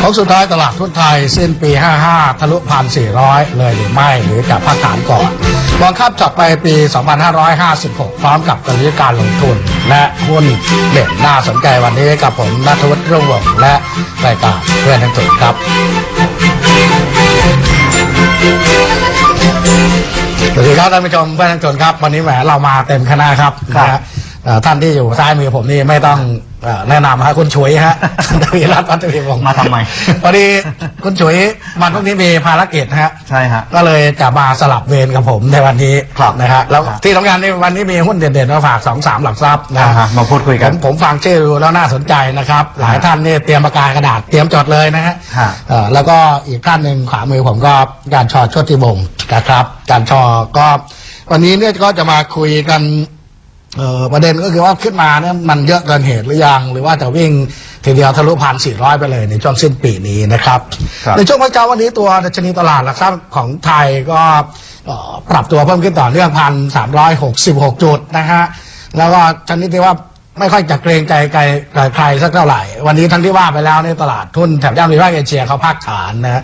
โค้งสุดท้ายตลาดทุนไทยสิ้นปี 55 ทะลุพัน400 เลยหรือไม่หรือจะพักฐานก่อนมองข้ามจับไปปี 2556 พร้อมกับกลยุทธ์การลงทุน และหุ้นเด่นน่าสนใจวันนี้กับผมนัทวุฒิรุ่งวงและรายการเพื่อนทั้งจุดครับสวัสดีครับท่านผู้ชมเพื่อนทั้งชนครับ วันนี้แหมเรามาเต็มคณะครับครับนะฮะ ท่านที่อยู่ซ้ายมือผมนี่ไม่ต้องเอ่อแนะนำฮะคุณฉุยฮะทวีรัตน์พัฒนีวงศ์มาทำไมพอดีคุณฉุยมันพวกนี้มีภารกิจนะฮะใช่ฮะก็เลยจะมาสลับเวรกับผมในวันนี้ครับนะฮะแล้วครับที่ทำงานในวันนี้มีหุ้นเด่นๆมาฝากสองสามหลักทรัพย์นะอ่าฮะมาพูดคุยผกันมผมฟังชื่อดูแล้วน่าสนใจนะครับ หลายท่านนี่เตรียมปากกากระดาษเตรียมจดเลยนะฮะฮะเอ่อแล้วก็อีกท่านหนึ่งขวามือผมก็การชอโชติบงศ์นะครับการชอก็วันนี้เนี่ยก็จะมาคุยกัน เอ่อประเด็นก็คือว่าขึ้นมาเนี่ยมันเยอะเกินเหตุหรือยัง หรือว่าจะวิ่งทีเดียวทะลุพันสี่ร้อยไปเลยในช่วงสิ้นปีนี้นะครับ ครับ ในช่วงวันเช้าวันนี้ตัวดัชนีตลาดหลักทรัพย์ของไทยก็เอ่อปรับตัวเพิ่มขึ้นต่อเนื่องพันสามร้อยหกสิบหกจุดนะฮะแล้วก็ชนิดที่ว่าไม่ค่อยจะเกรงใจใครใครสักเท่าไหร่ วันนี้ทั้งที่ว่าไปแล้วในตลาดทุนแถบย่านวิภาคเอเชียเขาพักฐานนะฮะ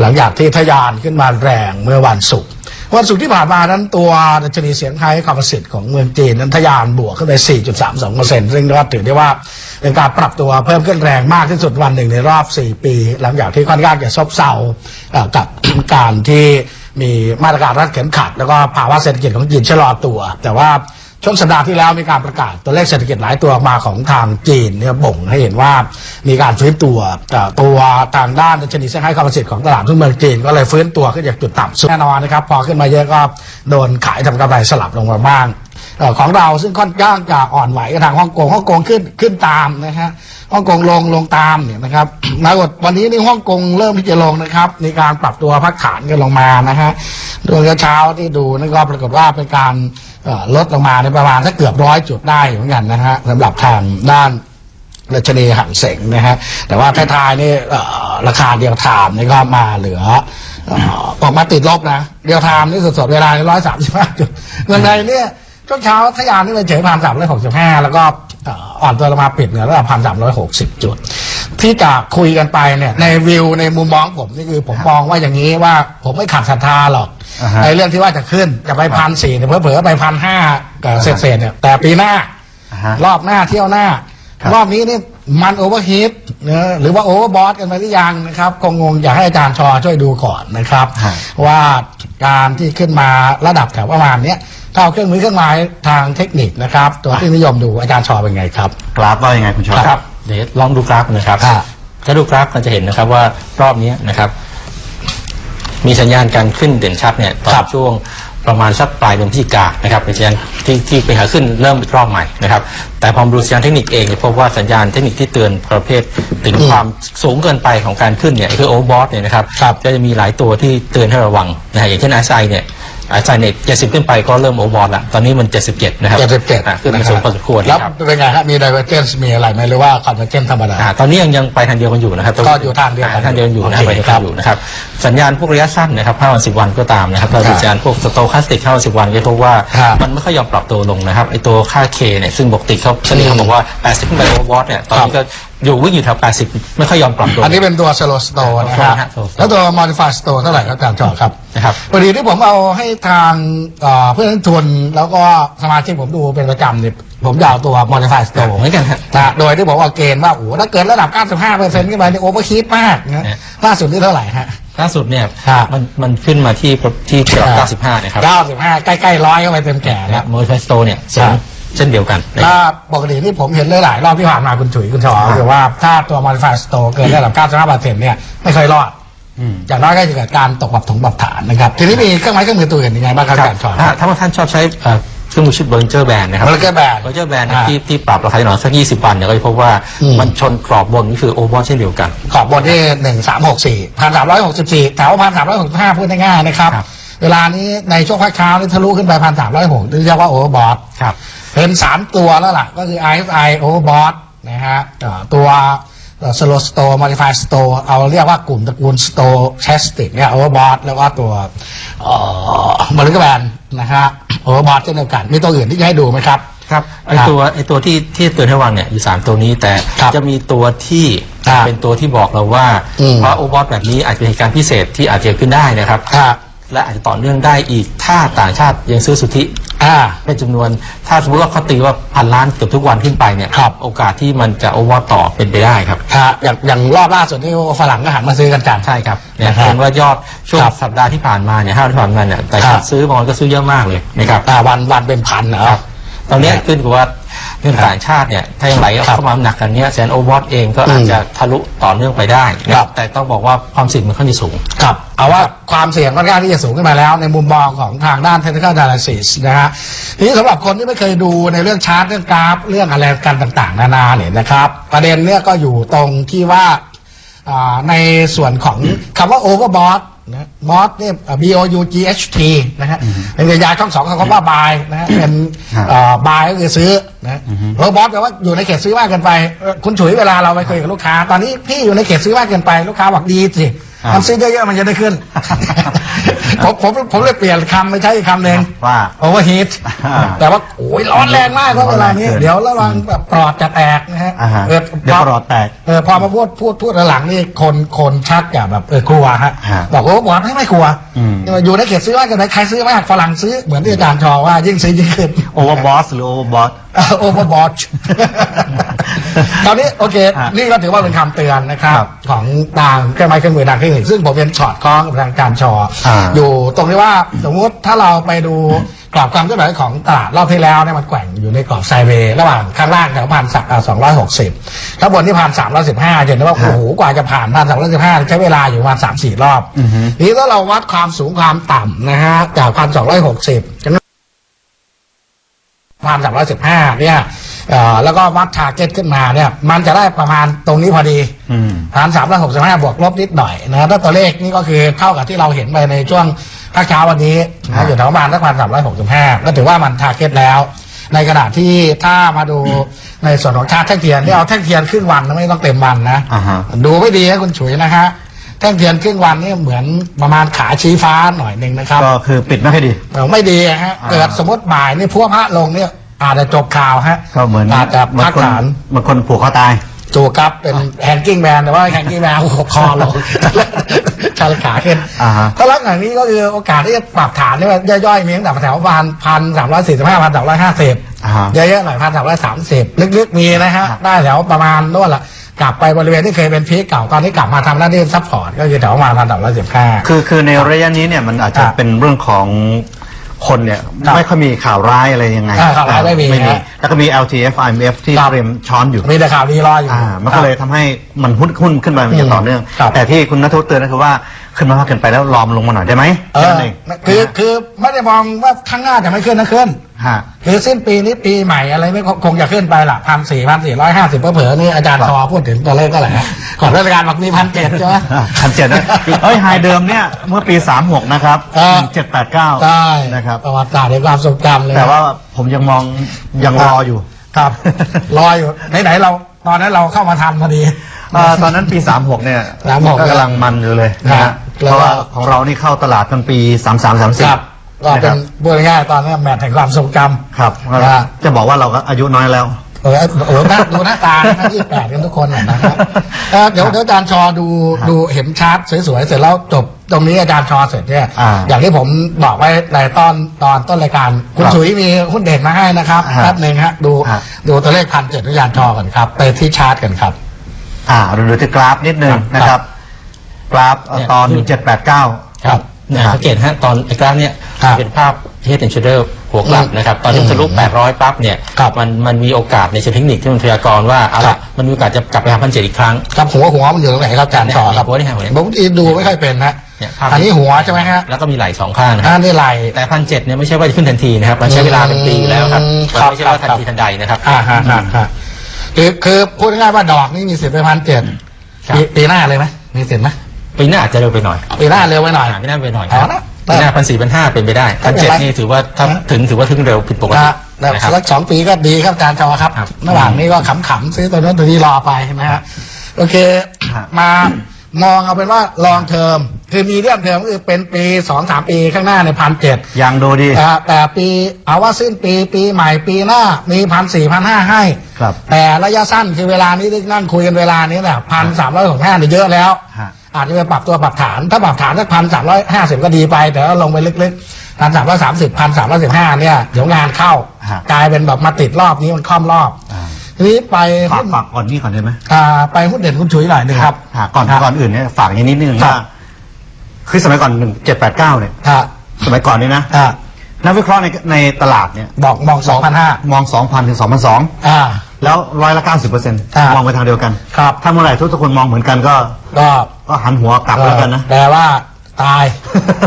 หลังจากที่ทะยานขึ้นมาแรงเมื่อวันศุกร์ วันศุกร์ที่ผ่านมานั้นตัวดัชนีเสียงไทยคอมเพสิตของเมืองจีนนั้นทะยานบวกขึ้นไป 4.32%ซึ่งก็ถือได้ว่าเป็นการปรับตัวเพิ่มขึ้นแรงมากที่สุดวันหนึ่งในรอบ 4 ปี หลังจากที่ค่อนข้างจะซบเซาเอ่อกับการที่มีมาตรการรัดเข็มขัด แล้วก็ภาวะเศรษฐกิจของจีนชะลอตัว แต่ว่า ช่วงสัปดาห์ที่แล้วมีการประกาศตัวเลขเศรษฐกิจหลายตัวออกมาของทางจีนเนี่ยบ่งให้เห็นว่ามีการฟื้นตัวแต่ตัวทางด้านดัชนีเซี่ยงไฮ้คอมเพสิตของตลาดทุนเมืองจีนก็เลยฟื้นตัวขึ้นจากจุดต่ำสุดแน่นอนนะครับ พอขึ้นมาเยอะก็โดนขายทำกำไรสลับลงมาบ้างของเราซึ่งค่อนข้างจะอ่อนไหวกับทางฮ่องกงฮ่องกงขึ้นขึ้นตามนะฮะฮ่องกงลงลงตามเนี่ยนะครับปรากฏวันนี้นี่ฮ่องกงเริ่มที่จะลงนะครับมีการปรับตัวพักฐานกันลงมานะฮะโดยเช้าที่ดูนั่นก็ปรากฏว่าเป็นการ ลดลงมาในประมาณสักเกือบร้อยจุดได้เหมือนกันนะฮะสำหรับทางด้านรัชนีหันเสงนะฮะแต่ว่าท้ายๆนี่ราคาเดียวถามนี่ก็มาเหลือออกมาติดลบนะ เดียวถามนี่สดๆเวลาร้อยสามสิบห้าจุดเงินในเนี่ยช่วงเช้าทะยานนี่ไปเฉยพันสามร้อยหกสิบห้าแล้วก็ อ่ออ่อนตัวลงมาปิดเหนือระดับพันสามร้อยหกสิบจุด ที่จะคุยกันไปเนี่ย ในวิวในมุมมองผมนี่คือผมมองว่าอย่างนี้ว่าผมไม่ขาดศรัทธาหรอก อ่าฮะในเรื่องที่ว่าจะขึ้นจะไปพันสี่เนี่ยเผลอๆไปพันห้ากับเศษๆเนี่ยแต่ปีหน้า อ่าฮะ รอบหน้าเที่ยวหน้าค รับรอบนี้นี่มันโอเวอร์ฮีทนะหรือว่าโอเวอร์บอสกันไปหรือยังนะครับคงงงอยากให้อาจารย์ชอช่วยดูก่อนนะครับฮะว่าการที่ขึ้นมาระดับแถวประมาณเนี้ยถ้าเอาเครื่องมือเครื่องไม้ทางเทคนิคนะครับ ตัวที่นิยมดูอาจารย์ชอเป็นไงครับ กราฟว่ายังไงคุณชอครับเดี๋ยวลองดูกราฟนะครับครับถ้าดูกราฟก็จะเห็นนะครับว่ารอบนี้นะครับ มีสัญญาณการขึ้นเด่นชัดเนี่ยตอครันบช่วง ประมาณสักปลายเดือนพฤศจิกานะครับเป็นสัญญาณที่ที่ไปหาขึ้นเริ่มรอบใหม่นะครับ แต่พอมาดูสัญญาณเทคนิคเองเนี่ยพบว่าสัญญาณเทคนิคที่เตือนประเภทถึงอืมความสูงเกินไปของการขึ้นเนี่ยคือโอเวอร์บอทเนี่ยนะครับครับก็จะมีหลายตัวที่เตือนให้ระวังนะฮะอย่างเช่น RSI เนี่ย RSI เนี่ย70ขึ้นไปก็เริ่มโอเวอร์บอทละตอนนี้มัน77นะครับเจ็ดสิบเจ็ดอะขึ้นมาสูงพอสมควรแล้วนะครับเป็นไงฮะมี divergence มีอะไรไหมหรือว่า convergence ธรรมดาอ่าตอนนี้ยังยังไปทางเดียวกันอยู่นะครับก็อยู่ทางเดียวกันทางเดียวกันอยู่นะครับโอไปเคทางเดียวกันอยู่นะครับสัญญาณพวกระยะสั้นนะครับ5วัน10วันก็ตามนะครับเราครับสัญญาณพวกสโตคาสติก5วัน10วันก็พบว่าครับมันไม่ค่อยยอมปรับตัวลงนะครับไอตัวค่า K เนี่ยซึ่งปกติเขาเฉลี่ยเขาบอกว่า80ขึ้นไปโอเวอร์วอตเนี่ยตอนนี้ก็อยู่วิ่งอยู่แถว 80 ไม่ค่อยยอมปรับตัว อันนี้เป็นตัว slow slow นะครับครับ slow slow แล้วตัว modify slow เท่าไหร่ครับอาจารย์ชอครับนะครับ พอดีที่ผมเอาให้ทางเอ่อเพื่อนทุนแล้วก็สมาชิกผมดูเป็นประจำเนี่ยผมจะเอาตัว modify store เหมือนกันครับนะโดยที่บอกว่าเกณฑ์ว่าโอ้โหถ้าเกินระดับ 95เปอร์เซ็นต์ขึ้นไปนี่โอเวอร์ฮีทมากนะเนี่ย ล่าสุดนี่เท่าไหร่ฮะ ล่าสุดเนี่ยครับ มันมันขึ้นมาที่ที่ระดับ95 นะครับ95 ใกล้ๆร้อยเข้าไปเต็มแก่แล้วโมดิฟายสโตเนี่ยสูครังบ เช่นเดียวกันนะคถ้ารับ ปกติที่ผมเห็นหลายๆรอบที่ผ่านมาคุณฉุยคุณชอคือว่าถ้าตัว modify store เกินระดับ 95เปอร์เซ็นต์เนี่ยไม่เคยรอด อืม อย่างน้อยก็จะเกิดการตกปรับถงปรับฐานนะครับ ทีนี้มีเครื่องไม้เครื่องมือตัวอื่นยังไงบ้างครับอาจารย์ชอถ้าถ้าว่าท่านชอบใช้เอ่อเครื่องมือชุดเบอร์เจอร์แบนนะครับ Bollinger Band เบอร์เจอร์แบนอ่าที่ที่ปรับราคาหน่อยสัก 20 วันเนี่ยก็จะพบว่าอืม มันชนกรอบบนนี่คือโอเวอร์เช่นเดียวกัน ขอบบนที่หนึ่งสามหกสี่พันสามร้อยหกสิบสี่แถวพันสามร้อยหกสิบห้าพูดง่ายๆนะครับ ครับ เวลานี้ในช่วงพักเช้านี่ทะลุขึ้นไปพันสามร้อยหกเรียกว่าโอเวอร์บอท ครับ เป็นสามตัวแล้วล่ะ ก็คือ ISI Overbought นะฮะเอ่อตัวสโลสโตม o ดิฟายสโตเอาเรียกว่ากลุ่มตระกูลสโตแชสติกเนี่ยโอเวอร์บอทแล้วก็ตัวบริกแบนนะฮะโอเวอร์บอทเช่นเดียวกัน มีตัวอื่นที่จะให้ดูไหมครับ ครับไอครับตัวไอตัวที่ที่เตือนให้ระวังเนี่ยอยู่สามตัวนี้แต่ครับจะมีตัวที่ครับเป็นตัวที่บอกเราว่าอืมเพราะโอเวอร์แบบนี้อาจจะเป็นเหตุการณ์พิเศษที่อาจจะเกิดขึ้นได้นะครับครับ และอาจจะต่อเนื่องได้อีกถ้าต่างชาติยังซื้อสุทธิอ่า เป็นจำนวนถ้าสมมติว่าเขาตีว่าพันล้านเกือบทุกวันขึ้นไปเนี่ยครับ โอกาสที่มันจะโอเวอร์ต่อเป็นไปได้ครับครับอย่างอย่างรอบล่าสุดที่ฝรั่งก็หันมาซื้อกันจัดใช่ครับเนี่ยนะครับเห็นว่ายอดช่วงครับ สัปดาห์ที่ผ่านมาเนี่ยห้าวันที่ผ่านมาเนี่ยแต่ครัชาบติซื้อบางคนก็ซื้อเยอะมากเลยนะครับ อ่าวันวันเป็นพันนะคครัรับบตอนเนี้ยขึ้นกับว่า เรื่องต่างชาติเนี่ยถ้ายังไหลครับเข้ามาหนักกันเนี้ยแสนโอเวอร์เองก็อาจจะทะลุต่อเนื่องไปได้นะครับแต่ต้องบอกว่าความเสี่ยงมันค่อนข้างสูง ครับ เอาว่าความเสี่ยงค่อนข้างที่จะสูงขึ้นมาแล้ว ในมุมมองของทางด้าน technical analysis นะฮะทีนี้สำหรับคนที่ไม่เคยดูในเรื่องชาร์ตเรื่องกราฟ เรื่องอะไรกันต่าง ๆ นานาเนี่ยนะครับ ประเด็นเนี่ยก็อยู่ตรงที่ว่าอ่าในส่วนของคำว่า overbought นะบอสเนี่ย B O U G H T นะฮะเป็นยาช่องสองของคำว่า buy นะฮะเป็นครับเอ่อ buy ก็คือซื้อนะอือฮึโรบอสแปลว่าอยู่ในเขตซื้อมากเกินไปเอ่อคุณฉุยเวลาเราไปคุยกับลูกค้า ตอนนี้พี่อยู่ในเขตซื้อมากเกินไปลูกค้าบอกดีสิอ่า มันซื้อเยอะๆมันจะได้ขึ้น ผมผมผมเลยเปลี่ยนคำไปใช้อีกคำหนึ่งว่าโอเวอร์ฮีทอ่าแต่ว่าโอ้ยร้อนแรงมากครับเวลานี้ร้อนแรงเกินเดี๋ยวระวังแบบปลอดจะแตกนะฮะอ่าฮะเออเดี๋ยวพอปลอดแตกเออพอมาพูดพูดพูดหลังนี่คนคนชักจะแบบเออกลัวฮะฮะบอกว่าบอกไม่ไม่กลัวอืมอยู่ในเขตซื้อมากเกินไปใครซื้อมากฝรั่งซื้อเหมือนที่อาจารย์ชอว่ายิ่งซื้อยิ่งขึ้นโอเวอร์บอสหรือโอเวอร์บอสโอเวอร์บอท ตอนนี้โอเคฮะนี่ก็ถือว่าเป็นคำเตือนนะครับ ครับของทางเครื่องไม้เครื่องมือทางเทคนิคซึ่งผมเป็นช็อตคล้องกับทางการชออ่าอยู่ตรงที่ว่าสมมุติถ้าเราไปดูกรอบความเคลื่อนไหวของตลาดรอบที่แล้วเนี่ยมันแกว่งอยู่ในกรอบไซด์เวย์ระหว่างข้างล่างแถวพันสองร้อยหกสิบข้างบนที่พันสามร้อยสิบห้าเห็นได้ว่าฮะโอ้โหกว่าจะผ่านพันสามร้อยสิบห้าใช้เวลาอยู่ประมาณสามสี่รอบ อือฮึทีนี้ถ้าเราวัดความสูงความต่ำนะฮะจากพันสองร้อยหกสิบพันสามร้อยสิบห้าเนี่ยเอ่อ แล้วก็วัดทาร์เก็ตขึ้นมาเนี่ยมันจะได้ประมาณตรงนี้พอดีอืมพันสามร้อยหกสิบห้าบวกลบนิดหน่อยนะถ้าตัวเลขนี่ก็คือเท่ากับที่เราเห็นไปในช่วงภาคเช้าวันนี้ครันะบอยู่แถวประมาณสักพันสามร้อยหกสิบห้าก็ถือว่ามันทาร์เก็ตแล้ว ในขณะที่ถ้ามาดูในส่วนของชาร์ตแท่งเทียนที่เอาแท่งเทียนครึ่งวันนะไม่ต้องเต็มวันนะอ่าฮะดูไม่ดีนะคุณฉุยนะฮะแท่งเทียนครึ่งวันนี่เหมือนประมาณขาชี้ฟ้าหน่อยหนึ่งนะครับ ก็คือปิดไม่ค่อยดีเออไม่ดีอะฮะอ่าเกิดสมมติบ่ายนี่พวกพระลงเนี่ย อาจจะจบข่าวฮะก็เหมือนอาจจะบาพังกคนฐานบางคนผูกคอตายจูครับเป็นแฮงกิ้งแมนแต่ว่าแฮงกิ้งแมนหัวคอลงชาลขาขึ้นอ่าฮะถ้าลักษณะนี้ก็คือโอกาสที่จะปรับฐานเนี่ยย่อยๆมีตั้งแต่แถวพันพันสามร้อยสี่สิบห้าพันสามร้อยห้าสิบอ่าฮะเยอะๆหน่อยพันสามร้อยสามสิบลึกๆมีนะฮะครับได้แถวประมาณโน่นละกลับไปบริเวณที่เคยเป็นพีคเก่าตอนนี้กลับมาทำหน้าที่ซัพพอร์ตก็คือแถวประมาณพันสามร้อยสิบห้าคือคือในระยะนี้เนี่ยมันอาจจะครับเป็นเรื่องของ คนเนี่ยครับไม่ค่อยมีข่าวร้ายอะไรยังไงอ่าข่าวร้ายไม่มีไม่มีฮะ แล้วก็มี LTF IMF ที่ครับ เตรียมช้อนอยู่ มีแต่ข่าวดีรออยู่ อ่า มันก็เลยทำให้มันหุ้นหุ้นขึ้นมาอย่างต่อเนื่อง ครับ แต่ที่คุณนัทวุฒิเตือนก็คือว่าขึ้นมามากเกินไปแล้วรอมนลงมาหน่อยได้ไหมเอแค่อนั้นเองคือคือไม่ได้มองว่าข้างหน้าจะไม่ขึ้นนะขึ้น ฮะ คือสิ้นปีนี้ปีใหม่อะไรไม่คงคงจะขึ้นไปละพันสี่พันสี่ร้อยห้าสิบเผื่อๆนี่อาจารย์ครับ ทอพูดถึงตัวเลขก็แหละก่อนราชการบอกมีพันเจ็ดใช่ไหม พันเจ็ดนะเฮ้ยไฮเดิมเนี่ย เมื่อปีสามหกนะครับเออ เจ็ดแปดเก้าใช่นะครับ ประวัติศาสตร์ในความทรงจำเลย แต่ว่า ผมยังมองยังรออยู่ ครับ รออยู่ไหนๆเรา ตอนนั้นเราเข้ามาทันพอดีเอ่อตอนนั้นปี 36 เนี่ย36ก็กำลังมันอยู่เลยนะครัฮะบเพราะว่าของเรานี่เข้าตลาดตั้งปี 33 ครับ34ก็นะเป็ครันบพูดง่ายๆตอนนั้นแมทแห่งความทรงจำ ครับนะฮะ จะบอกว่าเราก็อายุน้อยแล้วเออ โอ้โหหน้าดูหน้าตานะยี่แปดกันทุกคนน่ะนะครับเอ่อเดี๋ยวเดี๋ยวอาจารย์ชอดูครับดูเห็นชาร์ตสวยๆ เสร็จแล้วจบตรงนี้อาจารย์ชอเสร็จเนี่ยอ่าอย่างที่ผมบอกไว้ในตอนตอนต้นรายการคุณครับสุยมีหุ้นเด่นมาให้นะครับฮะแป๊บหนึ่งฮะดูฮะ ดูตัวเลขพันเจ็ดอาจารย์ชอกันครับ ไปที่ชาร์ตกันครับ อ่าเราดูที่กราฟนิดนึงครับนะครับ กราฟเนี่ยตอนขึ้น789 ครับ เนี่ยสังเกตฮะตอนไอ้กราฟเนี่ยครับเป็นภาพ Head and Shoulder หัวกลับอืมนะครับตอนที่อืมทะลุ800ปั๊บเนี่ยครับมันมันมีโอกาสในเชิงเทคนิคที่มันพยากรณ์ว่าเอาครัละบ มันมีโอกาสจะกลับไปหาพันเจ็ดอีกครั้ง ครับหัวหัวมันอยู่ตรงไหนครับอาจารย์ชอครับหัวนี่ฮะหัวนี่ผมดูไม่ค่อยเป็นนะเนี่ยภาพ อันนี้หัวใช่ไหมฮะแล้วก็มีไหล่สองข้างนะคอัรับนนี้ไหล แต่พันเจ็ดเนี่ยไม่ใช่ว่าจะขึ้นทันทีนะครับมันใช้เวลาเป็นปีอยู่แล้วครับอืมมันไม่ใช่ว่าครัทับนทีทันใดนะครับ อ่าฮะฮะฮะคือคือพูดง่ายๆว่าดอกนี่มีสิทธิ์ไปพันเจ็ดครับ ปีปีหน้าเลยไหมมีสิทธิ์ไหม ปีหน้าอาจจะเร็วไปหน่อยปีหน้าเร็วไปหน่อย ปีหน้าไปหน่อยเอาละปีหน้าพันสี่พันห้าเป็นไปได้ไม่พันเป็นเจ็ดไร นี่ถือว่าถ้านะถึงถือว่าถึงเร็วผิดปกตินะแต่นะครับสักสองปีก็ดีครับอาจารย์ชอครับครับระหว่างนี้ก็ขำๆซื้อตัวนั้นตัวนี้รอไปใช่ไหมฮะโอเค ครับ มามองเอาเป็นว่าลองเทอมคือมีเรื่องเทอมก็คือเป็นปีสองสามปีข้างหน้าในพันเจ็ดยังดูดีแต่ปีเอาว่าสิ้นปีปีใหม่ปีหน้ามีพันสี่พันห้าให้ ครับแต่ระยะสั้นคือเวลานี้ที่นั่งคุยกันเวลานี้แหละพันสามร้อยหกห้าเนี่ยเยอะแล้ว ฮะ อาจจะไปปรับตัวปรับฐาน ถ้าปรับฐานสักพันสามร้อยห้าสิบก็ดีไป แต่ว่าลงไปลึกๆพันสามร้อยสามสิบพันสามร้อยสิบห้าเนี่ยเดี๋ยวงานเข้า ฮะ กลายเป็นแบบมาติดรอบนี้มันค่อมรอบ อ่าทีนี้ไปฝากหุ้นฝากก่อนนี่ก่อนได้ไหมอ่าไปหุ้นเด่นหุ้นฉุยหน่อยหนึ่งครับฮะก่อนครับก่อนอื่นเนี่ยฝากอย่างนี้นิดนึงครับ ว่าคือสมัยก่อนหนึ่งเจ็ดแปดเก้าเนี่ย อ่าสมัยก่อนนี่นะอ่านักวิเคราะห์ในในตลาดเนี่ยบอกมองสองพันห้ามองสองพันถึงสองพันสอง อ่า แล้วร้อยละเก้าสิบเปอร์เซ็นต์อ่ามมองไปทางเดียวกัน ครับถ้าเมื่อไหร่ทุกทุกคนมองเหมือนกันก็ก็ก็หันหัวกลับแล้วกันนะ แปลว่า ตาย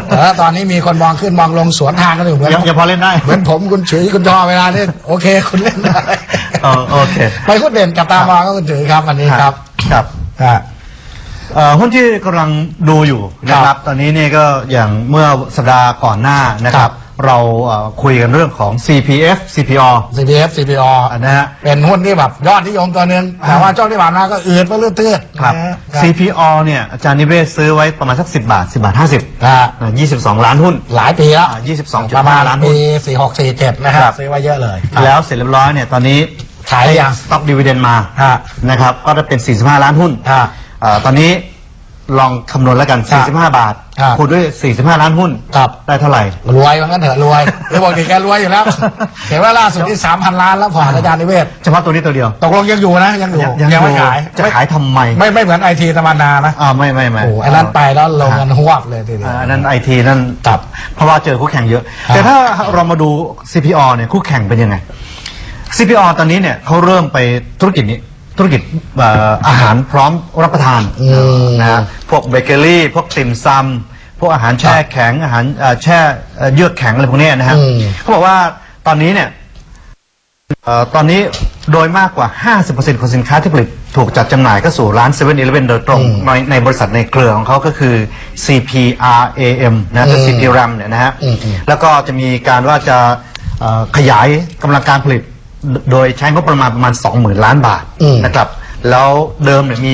แต่ถ้าตอนนี้มีคนมองขึ้นมองลงสวนทางกันอยู่เหมือนยังยังพอเล่นได้ เหมือนผมคุณฉุยคุณจอเวลานี้โอเค คุณเล่นได้เออโอเค ไปหุ้นเด่นกับตามองก็คุณฉุยครับวันนี้ครับครับ อ่า เอ่อหุ้นที่กำลังดูอยู่นะคครัรับบ ตอนนี้เนี่ยก็อย่างเมื่อสัปดาห์ก่อนหน้านะคครัรับบ เราเอ่อคุยกันเรื่องของ CPF CPO CPF CPO อะนะฮะ เป็นหุ้นที่แบบยอดนิยมตัวหนึ่งแต่ว่าช่วงที่ผ่านมาก็อืดไปเรื่อยๆครับนะฮะ CPO เนี่ยอาจารย์นิเวศซื้อไว้ประมาณสัก 10 บาท 10 บาท 50อ่านะ22 ล้านหุ้น หลายปีแล้วอ่า22.5ประมาณล้านหุ้ปีนสี่หกสี่เจ็ดนะคครัรับบซื้อไว้เยอะเลย แล้วเสร็จเรียบร้อยเนี่ยตอนนี้ขายหรือยังสต็อกดีเวเดนมาฮะนะครับก็จะเป็น 45 ล้านหุ้นอ่าเอ่อตอนนี้ ลองคำนวณแล้วกัน ครับ45 บาท ครับ คูณด้วย 45 ล้านหุ้น ครับ ได้เท่าไหร่ รวยว่างั้นเถอะรวยหรือบอกดีแกรวยอยู่แล้ว เห็นว่าล่าสุดที่สามพันล้านแล้วผ่อนอาจารย์นิเวศ เฉพาะตัวนี้ตัวเดียวตกลงยังอยู่นะ ยังอยู่ยังไม่ขายจะขายทำไมไม่ไม่เหมือนไอทีตะวันนานะอ่าไม่ไม่ไม่โอ้โหอันนั้นไปแล้วลงกันหวบเลยทีเดียว อ่าอันนั้นไอทีนั่นครับเพราะว่าเจอคู่แข่งเยอะ ครับ แต่ถ้าเรามาดู CPO เนี่ยคู่แข่งเป็นยังไง CPO ตอนนี้เนี่ยเขาเริ่มไปธุรกิจนี้ ธุรกิจเอ่ออาหารพร้อมรับประทานอืม นะฮะพวกเบเกอรี่ พวกติ่มซำพวกอาหารแช่แข็งอาหารเอ่อแช่เอ่อเยือกแข็งอะไรพวกเนี้ยนะฮะอืม เขาบอกว่าตอนนี้เนี่ยเอ่อตอนนี้โดยมากกว่า 50%ของสินค้าที่ผลิตถูกจัดจำหน่ายก็สู่ร้าน7 e เ e ่ e อโดยตรงอืมในในบริษัทในเครือของเขาก็คือ CPRAM นะหรืออืม CPRAM เนี่ยนะฮะ อืมอืม แล้วก็จะมีการว่าจะเอ่อขยายกำลังการผลิต โดยใช้งบประมาณประมาณ 20,000 ล้านบาทอืม นะครับ แล้วเดิมเนี่ยมี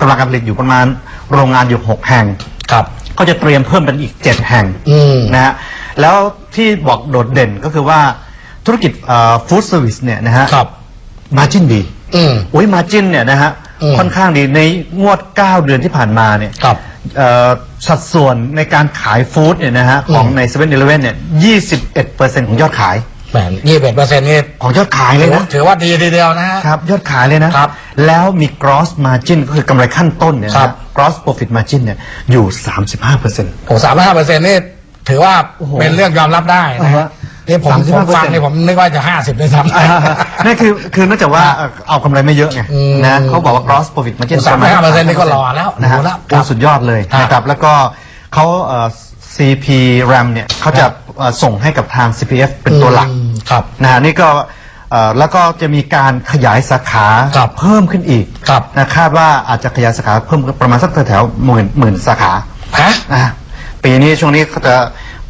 กำลังการผลิตอยู่ประมาณโรงงานอยู่ 6 แห่ง ครับ ก็จะเตรียมเพิ่มเป็นอีก 7 แห่งอืม นะฮะแล้วที่บอกโดดเด่นก็คือว่าธุรกิจฟู้ดเซอร์วิสเนี่ยนะฮะครับ มาจินดี อืม อุ้ยมาจินเนี่ยนะฮะอืม ค่อนข้างดีในงวด 9 เดือนที่ผ่านมาเนี่ยครับ เอ่อสัดส่วนในการขายฟู้ดเนี่ยนะฮะของอืม ใน7 e เ e ่ e อเนี่ย 21%ของยอดขาย แหมยี่สิบเอ็ดเปอร์เซ็นต์นี่ของยอดขายเลยนะ ถือว่าดีทีเดียวนะฮะ ครับ ยอดขายเลยนะครับแล้วมี gross margin ก็คือกำไรขั้นต้นเนี่ยนะครัฮะบ gross profit margin เนี่ยอยู่ 35%โอ้สามห้าเปอร์เซ็นต์นี่ถือว่าโอ้โหเป็นเรื่องยอมรับได้นะอ่าฮะฮะนี่ผมผม35%ฟังนี่ผมนึกว่าจะห้าสิบด้วยซ้ำอ่านั่นคือคือเนื่องจากว่าเอ่อเอากำไรไม่เยอะไงอืมนะเขาบอกว่า gross profit margin สามห้าเปอร์เซ็นต์นี่ก็หล่อแล้วนะฮะหรูแล้วโอ้สุดยอดเลยครับนะครับแล้วก็เขาเอ่อ CP RAM เนี่ยเขาจะ เอ่อส่งให้กับทาง CPF เป็นตัวหลักอืมครับ นะฮะนี่ก็เอ่อแล้วก็จะมีการขยายสาขาครับเพิ่มขึ้นอีกครับ นะคาดว่าอาจจะขยายสาขาเพิ่มประมาณสักแถวๆหมื่นหมื่นสาขา ฮะนะฮะปีนี้ช่วงนี้เขาจะ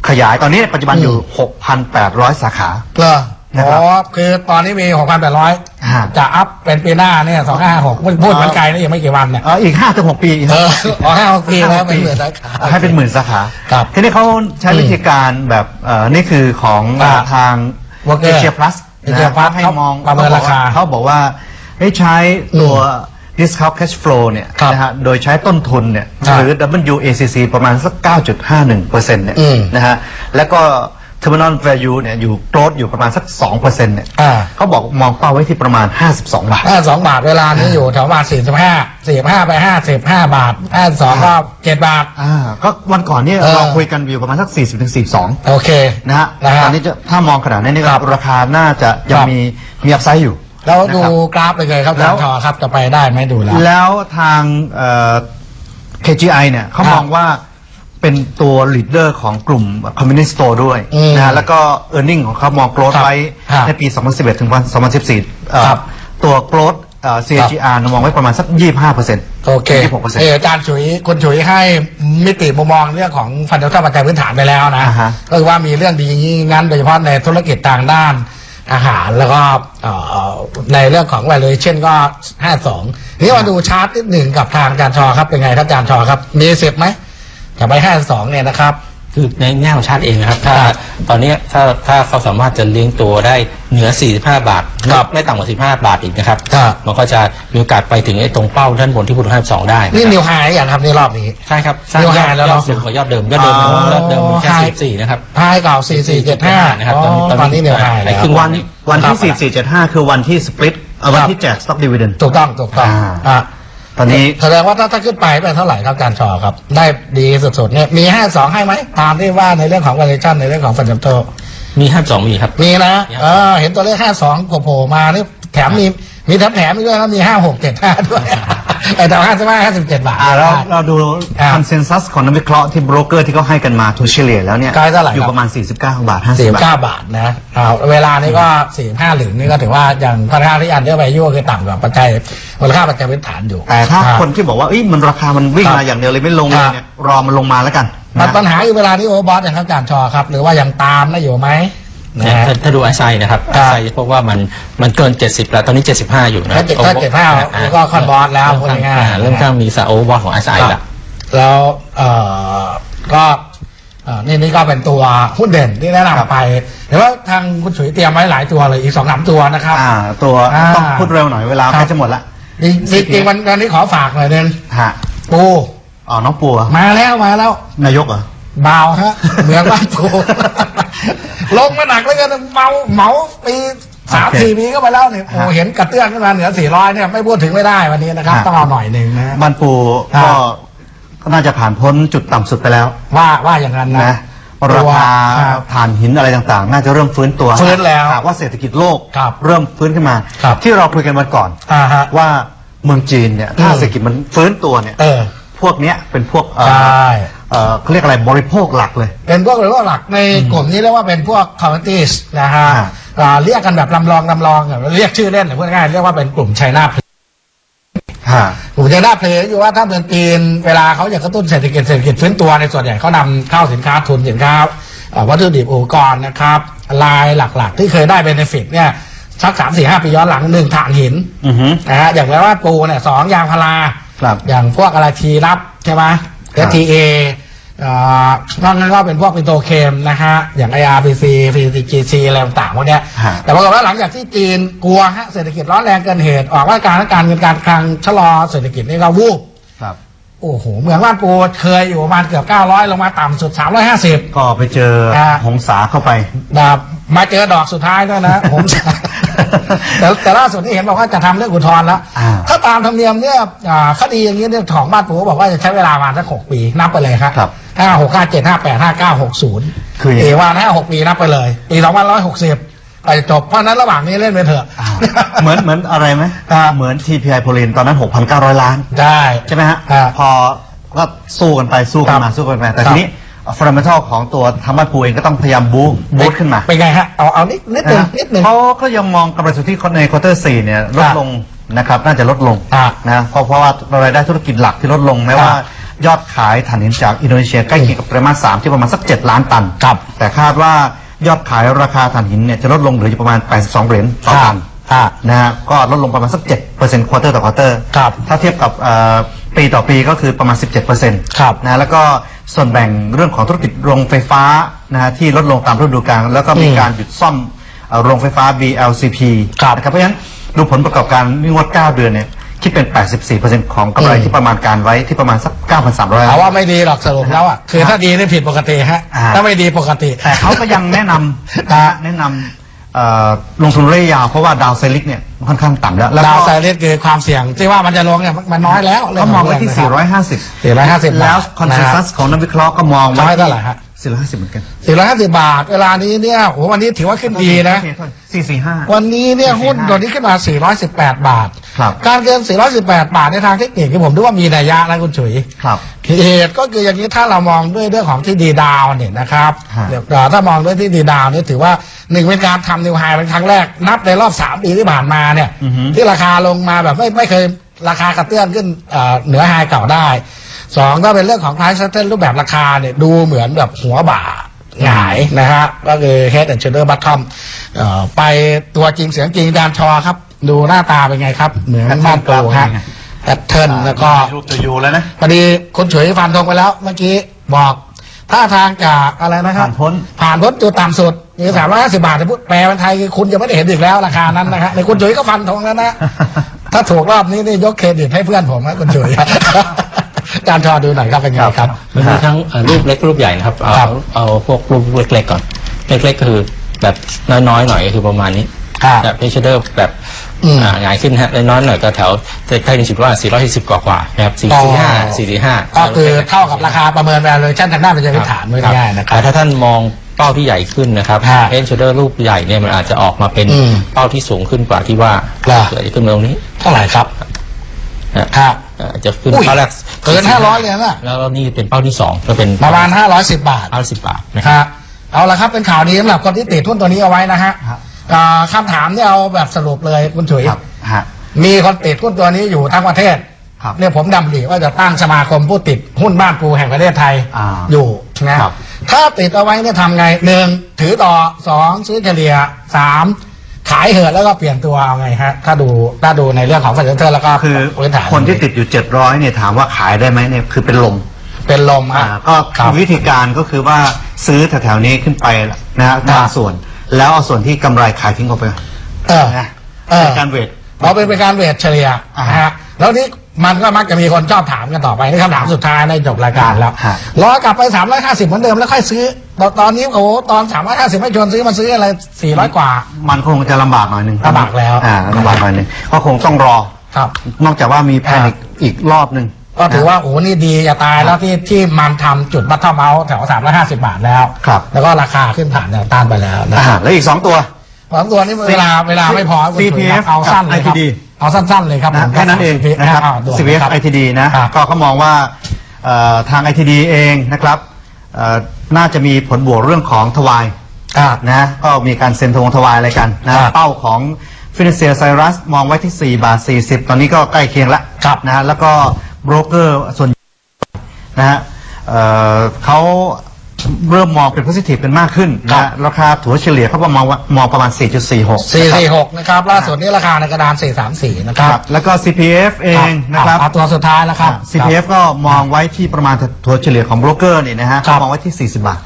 ขยายตอนนี้ปัจจุบันอยู่อืม6,800 สาขา เหรอ นะอ๋ครับอคือตอนนี้มีหกพันแปดร้อยฮะจะอัพเป็นปีหน้าเนี่ยสองห้าหกพูดมันไกลนะยังไม่กี่วันเนี่ย เอออีก5ถึง6ปีเอออ๋อห้าหกปีแล้วเป็นหมื่นสาขาให้เป็นหมื่นสาขาครับทีนี้เขาใช้วิธีการแบบเอ่อนี่คือของอ่าทาง Worker เอเชียพลัส Asia Plus ให้มองเขาประเมินราคาเขาบอกว่าให้ใช้ตัว discount cash flow เนี่ยครับนะฮะโดยใช้ต้นทุนเนี่ยครับหรือ WACC ประมาณสัก 9.51%เนี่ยอืม นะฮะแล้วก็ terminal value เนี่ยอยู่โกรดอยู่ประมาณสัก2%เนี่ยอ่า เขาบอกมองเป้าไว้ที่ประมาณ 52 บาท ห้าสองบาทเวลานี้อยู่แถวประมาณสี่สิบห้าสี่ห้าไปห้าสิบห้าบาทห้าสองก็เจ็ดบาท อ่าก็วันก่อนเนี่ยเออ เราคุยกันอยู่ประมาณสัก 40-42โอเค นะฮะนะฮะตอนนี้จะถ้ามองขนาดนี้นี่ก็ครับราคาน่าจะยังครับ มีมีอัพไซด์อยู่ แล้วดูนะครับกราฟเลยครับแล้แล้ว วทอครับจะไปได้ไหมดูแล้ว แล้วทางเอ่อ KGI เนี่ยเขาครับมองว่า เป็นตัว leader ของกลุ่ม convenience store ด้วยอืมนะฮะแล้วก็ earning ของเขามอง growth ครับไว้ครับในปี 2011 ถึง2014เอ่อครับตัว growth เอ่อ CAGR มองไว้ประมาณสัก 25เปอร์เซ็นต์โอเค26เปอร์เซ็นเอต์ออาจารย์ฉุยคุณฉุยให้มิติมุมมองเรื่องของฟันเดลต้าปัจจัยพื้นฐานไปแล้วนะอ่าฮะ ก็คือว่ามีเรื่องดีอย่างนี้งั้นโดยเฉพาะในธุรกิจต่างด้านอาหารแล้วก็เอ่อในเรื่องของ valuation ก็ 52 นี่มาดูชาร์ตนิดหนึ่งกับทางอาจารย์ชอครับเป็นไงครับอาจารย์ชอครับ มีสิทธิ์ไหม กับไป52เนี่ยนะครับ คือในแง่ของชาติเองนะครับ ถ้าครับตอนนี้ถ้าถ้าเขาสามารถจะเลี้ยงตัวได้เหนือ 45 บาทครับไม่ต่ำกว่า 15 บาทอีกนะครับครับ มันก็จะมีโอกาสไปถึงไอ้ตรงเป้าด้านบนที่พุทธห้าสองได้ะครับนี่นิวไฮอย่างครับในรอบนี้ ใช่ครับนิวไฮยอดแล้วยเนออะดสูงกว่ายอดเดิมยอดเดิมอ๋อยอดเดิมมีแค่ไฮ14 นะครับไฮเก่า4475นะครับอ๋อตอนนี้นิวไฮไหนแล้วครึ่งวันวันครัที่บสี่สี่เจ็ดห้าคือวันที่สปลิตเอาวันครับที่แจกสต็อกดิวิเดน ถูกต้องถูกต้องอ่า อะ ตอนนี้แสดงว่าถ้าถ้าขึ้นไปเป็นเท่าไหร่ครับอาจารย์ชอครับ ได้ดีสุดๆเนี่ยมี52ให้ไหมตามที่ว่าในเรื่องของ valuation ในเรื่องของฟันดัมโตมี52มีครับ มีนะมีครับเออ เห็นตัวเลข52โผล่มานี่แถมมี มีแถมแถมๆด้วยนะมี5675ด้วยไอ้แต่55 57บาท อ่าเราเราดูอ่าคอนเซนแซสของนักวิเคราะห์ที่โบรกเกอร์ที่เขาให้กันมาทูเฉลี่ยแล้วเนี่ยใกล้เท่าไหร่อยู่ครับประมาณ 49 บาท 50 สี่บาท เก้าบาทนะเอาเวลานี้ก็สี่ห้าหลึงนี่ก็ถือว่าอย่างค่อนข้างที่อันเดอร์ไวยูคือต่ำกว่าปัจจัยมูลค่าปัจจัยพื้นฐานอยู่แต่ถ้าอ่คนที่บอกว่าเอ้ยมันราคามันวิ่งครับมาอย่างเดียวเลยไม่ลงเลยเนี่ยรอมันลงมาแล้วกันปัญนะ ปัญหาอยู่เวลานี้โอเวอร์บอสอย่างครับอาจารย์ชอครับ หรือว่ายังตามนะอยู่ไหม นะถ้าฮะ ถ้าถ้าดูไอไซนะครับครัไอบไซพบว่ามันมันเกิน 70 แล้วตอนนี้ 75 อยู่นะถ้าเจ็ดถ้าเจ็ดห้าก็ค่อนบอสแล้วพูดง่ายๆเริ่มข้างมีซาโอเวอร์บอสของไอไซครับแล้วแล้วเอ่อก็เอ่อนี่นี่ก็เป็นตัวหุ้นเด่นที่แนะนำไปแต่ว่าทางคุณฉุยเตรียมไว้หลายตัวเลยอีกสองสามตัวนะครับ อ่า ตัวอ่าต้องพูดเร็วหน่อยเวลาครัใกล้บจะหมดละจริงจริงจริงวันวันนี้ขอฝากหน่อยนึงฮะปูอ๋อน้องปัวมาแล้วมาแล้ว นายกเหรอ เบาฮะเหมือนว่าปูลงมาหนักแล้วกันเมาเหมาปีสามโอเคสี่ปีก็ไปแล้วเนี่ยโอ้ฮะเห็นกระเตื้องขึ้นมาเหนือสี่ร้อยเนี่ยไม่พูดถึงไม่ได้วันนี้นะครับฮะต้องเอาหน่อยหนึ่งนะบ้านปูครัก็บก็น่าจะผ่านพ้นจุดต่ำสุดไปแล้ว ว่าว่าอย่างนั้นนะนะราคาครับถ่านหินอะไรต่างๆ น่าจะเริ่มฟื้นตัวฟื้นแล้วหากว่าเศรษฐกิจโลกครับเริ่มฟื้นขึ้นมาครับที่เราคุยกันวันก่อนอ่าฮะว่าเมืองจีนเนี่ยถ้าอืมเศรษฐกิจมันฟื้นตัวเนี่ยเออพวกเนี้ยเป็นพวก เอ่อใช่เอ่อเขาเรียกอะไรบริโภคหลักเลย เป็นพวกหรือว่าหลักในกลุ่มนี้เรียกว่าเป็นพวก commodities นะฮะอ่า อ่าเรียกกันแบบลำลองลำลองอะเรียกชื่อเล่นหรือพูดง่ายๆเรียกว่าเป็นกลุ่มไชน่า ฮะกลุ่มไชน่าเพลย์อยู่ว่าถ้าเมืองจีนเวลาเขาอยากกระตุ้นเศรษฐกิจเศรษฐกิจฟื้นตัวในส่วนใหญ่เขานำเข้าสินค้าทุนสินค้าเอ่อวัตถุดิบอุปกรณ์นะครับลายหลักๆ ที่เคยได้เบนฟิตเนี่ยสักสามสี่ห้าปีย้อนหลังหนึ่งถ่านหินอือฮึ นะฮะอย่างแปลว่าปูเนี่ยสองยางพาราครับ อย่างพวกอะไรทีรับใช่ไหมครับ STA เอ่อนอกนั้นก็เป็นพวกปิโตรเคมนะฮะอย่าง IRPC PCGC อะไรต่างๆพวกเนี้ยฮะ แต่ปรากฏว่าหลังจากที่จีนกลัวฮะเศรษฐกิจร้อนแรงเกินเหตุออกมาตรการทางการเงินการคลังชะลอเศรษฐกิจนี่ก็วูบครับ โอ้โหเหมือนว่านปูเคยอยู่ประมาณเกือบ 900 ลงมาต่ำสุด 350 ก็ไปเจอฮะหงสาเข้าไป แบบมาเจอดอกสุดท้ายด้วยนะ ผมแต่แต่ล่าสุดที่เห็นบอกว่าจะทำเรื่องอุทธรณ์แล้ว อ่า ถ้าตามธรรมเนียมเนี่ยอ่าคดีอย่างนี้เนี่ยของบ้านปูบอกว่าจะใช้เวลาประมาณสักหกปีนับไปเลยครับครับห้าหกห้าเจ็ดห้าแปดห้าเก้าหกศูนย์คืออย่างนี้เอว่าห้าหกปีนับไปเลย ปีสองพันร้อยหกสิบ ไปจบเพราะฉะนั้นระหว่างนี้เล่นไปเถอะ อ่าเหมือนเหมือนอะไรไหมอ่า เหมือน TPI โพลินตอนนั้น 6,900 ล้าน ได้ ใช่ไหมฮะ อ่าพอก็สู้กันไปสู้กันมาครับสู้กันมาแต่ครับ ทีนี้ฟันดัมเบลของตัวทางบ้านปูเองก็ต้องพยายามบูบูตขึ้นมาเป็นไงฮะเอาเอานิดนิดหนึ่งนะนิดหนึ่ง เขาก็ยังมองกำไรสุทธิในควอเตอร์สี่เนี่ยลดลงนะครับน่าจะลดลงอ่านะเพราะเพราะว่ารายได้ธุรกิจหลักที่ลดลงแม้ครับว่ายอดขายถ่านหินจากอินโดนีเซียใกล้เคียงกับไตรมาสสามที่ประมาณสัก 7 ล้านตัน ครับ แต่คาดว่า ยอดขายราคาถ่านหินเนี่ยจะลดลงเหลืออยู่ประมาณ 82 เหรียญต่อตันอ่านะฮะก็ลดลงประมาณสัก7%ควอเตอร์ต่อควอเตอร์ครับถ้าเทียบกับเอ่อปีต่อปีก็คือประมาณ 17%ครับนะแล้วก็ส่วนแบ่งเรื่องของธุรกิจโรงไฟฟ้านะฮะที่ลดลงตามฤดูกาลแล้วก็มีอืมการหยุดซ่อมเอ่อโรงไฟฟ้า BLCP ครับนะครับเพราะฉะนั้นดูผลประกอบการงวด 9 เดือนเนี่ย คิดเป็น 84%ของกำไรอืมที่ประมาณการไว้ที่ประมาณสัก 9,300ล้าเอาน ว่าไม่ดีหรอกสรุปแล้วอะคือถ้าดีนี่ผิดปกติฮะอ่า ถ้าไม่ดีปกติ แต่เขาก็ยังแนะนำนะฮะแนะนำเอ่อลงทุนระยะยาวเพราะว่าดาวไซลิกเนี่ยค่อนข้างต่ำแล้วแล้วดาวก็ไซเลสคือความเสี่ยงที่ว่ามันจะลงเนี่ยมันมันน้อยแล้วเขามองไว้ที่ 450 450บาทแล้วคอนเซนนะซัฮะสของนักวิเคราะห์ก็มองเขาไว้ให้เท่าไหร่ฮะ 450เหมือนกัน450 บาท เวลานี้เนี่ยโอ้โหวันนี้ถือว่าขึ้นดีนะ445วันนี้เนี่ยหุ้น445ตัวนี้ขึ้นมา 418 บาท ครับ การเกิน 418 บาทในทางเทคนิคที่ผมดูว่ามีนัยยะนะคุณฉุย ครับ เหตุก็คืออย่างนี้ถ้าเรามองด้วยเรื่องของที่ดีดาวเนี่ยนะครับฮะ เดี๋ยวเอ่อถ้ามองด้วยที่ดีดาวเนี่ยถือว่าหนึ่งเป็นการทำนิวไฮเป็นครั้งแรกนับในรอบสามปีที่ผ่านมาเนี่ยอือฮึที่ราคาลงมาแบบไม่ไม่เคยราคากระเตื้องขึ้นเอ่อเหนือไฮเก่าได้ สองก็เป็นเรื่องของ price settle รูปแบบราคาเนี่ยดูเหมือนแบบหัวบ่าหงายนะฮะก็คือ head and shoulder bottom เอ่อไปตัวจริงเสียงจริงดานชอครับ ดูหน้าตาเป็นไงครับ เหมือนบ้านปูฮะแพทเทิร์นแล้วก็รูปตัวยูแล้วนะพอดีคุณฉุยฟันธงไปแล้ว เมื่อกี้บอกท่าทางจากอะไรนะครับผ่านพ้นผ่านพ้นจุดต่ำสุดมีสามร้อยห้าสิบาทแต่พูดแปลเป็นไทยคือคุณจะไม่ได้เห็นอีกแล้วราคานั้นนะฮะในคุณฉุยก็ฟันธงแล้วนะ ถ้าถูกรอบนี้นี่ยกเครดิตให้เพื่อนผมนะคุณฉุย จานชอดูหน่อยครับเป็นไงครับ มันมีทั้งเอ่อรูปเล็กรูปใหญ่นะครับ เอาครับ เอาพวกรูปเล็กๆก่อน เล็กๆก็คือแบบน้อยๆหน่อยก็คือประมาณนี้ครับแบบเพชเดอร์แบบอืมอ่าหงายขึ้นฮะน้อยๆหน่อยก็แถวใกล้ๆในสุดว่า440กว่าๆนะครับอ๋อ445 445ก็คือเท่ากับราคาประเมิน valuation ทางด้านปัจจัยพื้นฐานไว้ง่ายๆนะครัแต่บถ้าท่านมองเป้าที่ใหญ่ขึ้นนะครับฮะเพนชเดอร์รูปใหญ่เนี่ยมันอาจจะออกมาเป็นอืมเป้าที่สูงขึ้นกว่าที่ว่าครับ เกิดขึ้นมาตรงนี้เท่าไหร่ครับนะครับเอ่อจะขึ้นอุ้ย เป้าแรก เกิน500เลยนะแล้วนี่เป็นเป้าที่สองก็เป็นประมาณ510บาทเป้าสิบบาทนะนะครับเอาละครับเป็นข่าวดีสำหรับคนที่ติดทุนตัวนี้เอาไว้นะฮะครับอ่าคำถามที่เอาแบบสรุปเลยคุณฉุยครับฮะมีคนติดหุ้นตัวนี้อยู่ทั้งประเทศครับเนี่ยผมดำริว่าจะตั้งสมาคมผู้ติดหุ้นบ้านปูแห่งประเทศไทยอ่าอยู่นะครับถ้าติดเอาไว้เนี่ยทำไงหนึ่งถือต่อสองซื้อเฉลี่ยสามขายเหิดแล้วก็เปลี่ยนตัวเอาไงฮะ ถ้าดูถ้าดูในเรื่องของฟันเดอร์แล้วก็คือพื้นฐานคนที่ติดอยู่700เนี่ยถามว่าขายได้ไหมเนี่ยคือเป็นลมเป็นลมอ่าฮะก็ครัคืบอวิธีการก็คือว่าซื้อแถวๆนี้ขึ้นไปนะฮะครับบางส่วน แล้วเอาส่วนที่กำไรขายทิ้งออกไปเออนะเออเป็นการเวทเราเป็นเป็นการเวทเฉลี่ยอ่านะฮะแล้วนี่ มันก็มักจะมีคนชอบถามกันต่อไปนี่คำถามสุดท้ายในจบรายการแล้วฮะ รอกลับไปสามร้อยห้าสิบเหมือนเดิมแล้วค่อยซื้อ ตอนตอนนี้โอ้โหตอนสามร้อยห้าสิบไม่ชวนซื้อมาซื้ออะไรสี่ร้อยกว่า มันคงจะลำบากหน่อยหนึ่งลำบากแล้ว อ่าลำบากหน่อยหนึ่งก็คงต้องรอ ครับ นอกจากว่ามีแพนิคอีกรอบหนึ่ง ก็ถือว่าโอ้โหนี่ดีจะตายแล้วที่ที่มันทำจุดบัตทอมเมาส์แถวสามร้อยห้าสิบาทแล้วครับ แล้วก็ราคาขึ้นผ่านแนวต้านไปแล้วนะอ่าครับแล้วอีกสองตัว สองตัวนี้เวลาเวลาไม่พอคุณสุริยะ CPF เอาสั้นเลยครับ ITD เอาสั้นๆเลยครับนะผมแค่นั้นเองนะครับเอาด่วน CVF ครับ ITD นะครับก็เขามองว่าเอ่อทาง ITD เองนะครับเอ่อน่าจะมีผลบวกเรื่องของทวายครับ นะก็มีการเซ็นทวงทวายอะไรกันนะครับ เป้าของฟินเซียไซรัสมองไว้ที่ 4 บาท 40 ตอนนี้ก็ใกล้เคียงแล้วครับนะฮะแล้วก็โบรกเกอร์ส่วน นะฮะเอ่อเขา เริ่มมองเป็น positive เป็นมากขึ้นนะฮะราคาถัวเฉลี่ยเขาประมาณว่ามองประมาณ 4.46สี่สี่หกนะครับ ล่าสุดนี้ราคาในกระดานสี่สามสี่นะคครัรับ บ แล้วก็ CPF เองนะครับเอาตัวสุดท้ายแล้วครับ CPF ก็มองไว้ที่ประมาณถัวเฉลี่ยของโบรกเกอร์เนี่ยนะฮะครับ มองไว้ที่ 40 บาท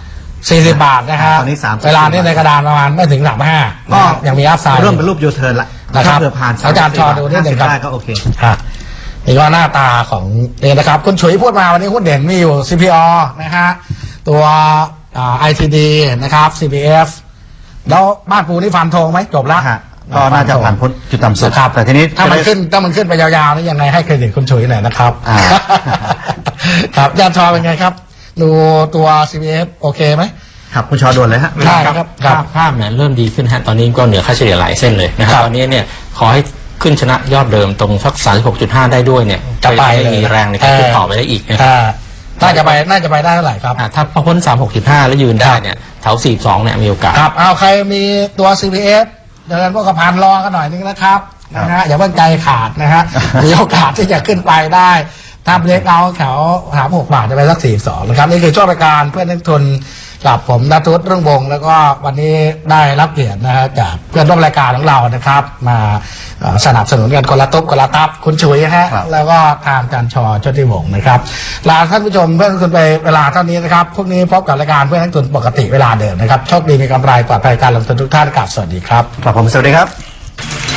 สี่สิบบาทนะฮะตอนนี้30 เวลานี้ในกระดานประมาณไม่ถึงสามห้าก็ยังมีอัพไซด์ เริ่มเป็นรูปยูเทิร์นละนะครับถ้าเกิดผ่านอาจารย์ชอดูนิดหนึ่งครับได้ก็โอเคครับนี่ก็หน้าตาของนี่นะครับ คุณฉุยพูดมาวันนี้หุ้นเด่นมีอยู่ CPO นะฮะ ตัวอ่า ITD นะครับ CPF แล้วบ้านปูนี่ฟันธงไหมจบละฮะก็น่าจะผ่านพ้นจุดต่ำสุดนะครับแต่ทีนี้ถ้ามันจะได้ขึ้นถ้ามันขึ้นไปยาวๆนี่ยังไงให้เครดิตคุณฉุยหน่อยนะครับอ่าครับอาจารย์ชอเป็นไงครับ ดูตัว CPF โอเคไหมครับคุณชอด่วนเลยฮะใช่ครับคภารับพภาพเนี่ยเริ่มดีขึ้นฮะตอนนี้ก็เหนือค่าเฉลี่ยหลายเส้นเลยนะคครัรับบตอนนี้เนี่ยขอให้ขึ้นชนะยอดเดิมตรงสัก 36.5 ได้ด้วยเนี่ยจะไปให้เลยมีแรงในการขึ้นต่อไปได้อีกนะครับอ่า น่าจะไปน่าจะไปได้เท่าไหร่ครับ อ่าถ้าพอพ้น 36.5 แล้วยืนได้เนี่ยแถว42เนี่ยมีโอกาส ครับ เอาใครมีตัว CPF เดินพวกกระพันรอกันหน่อยนึงนะครับนะฮะอย่าเพิ่งใจขาดนะฮะ มีโอกาสที่จะขึ้นไปได้ถ้าเบรกเอาท์แถวสามหกบาทจะไปสักสี่สองนะครับ นี่คือช่วงรายการเพื่อนนักทุน กับผมนัทุศเรื่องวงศ์แล้วก็วันนี้ได้รับเกียรตินะฮะจากเพื่อนร่วมรายการของเรานะครับ มาเอ่อสนับสนุนกันคนละตุ๊บคนละตับคุณชุยฮะครับแล้วก็ทางอาจารย์ชอชติวงศ์นะครับลาท่านผู้ชมเพื่อนนักทุนไปเวลาเท่านี้นะครับพรุ่งนี้พบกับรายการเพื่อนนักทุนปกติเวลาเดิมนะครับโชคดีมีกำไรปลอดภัยการลงทุนทุกท่านกับสวัสดีครับครับผมสวัสดีครับ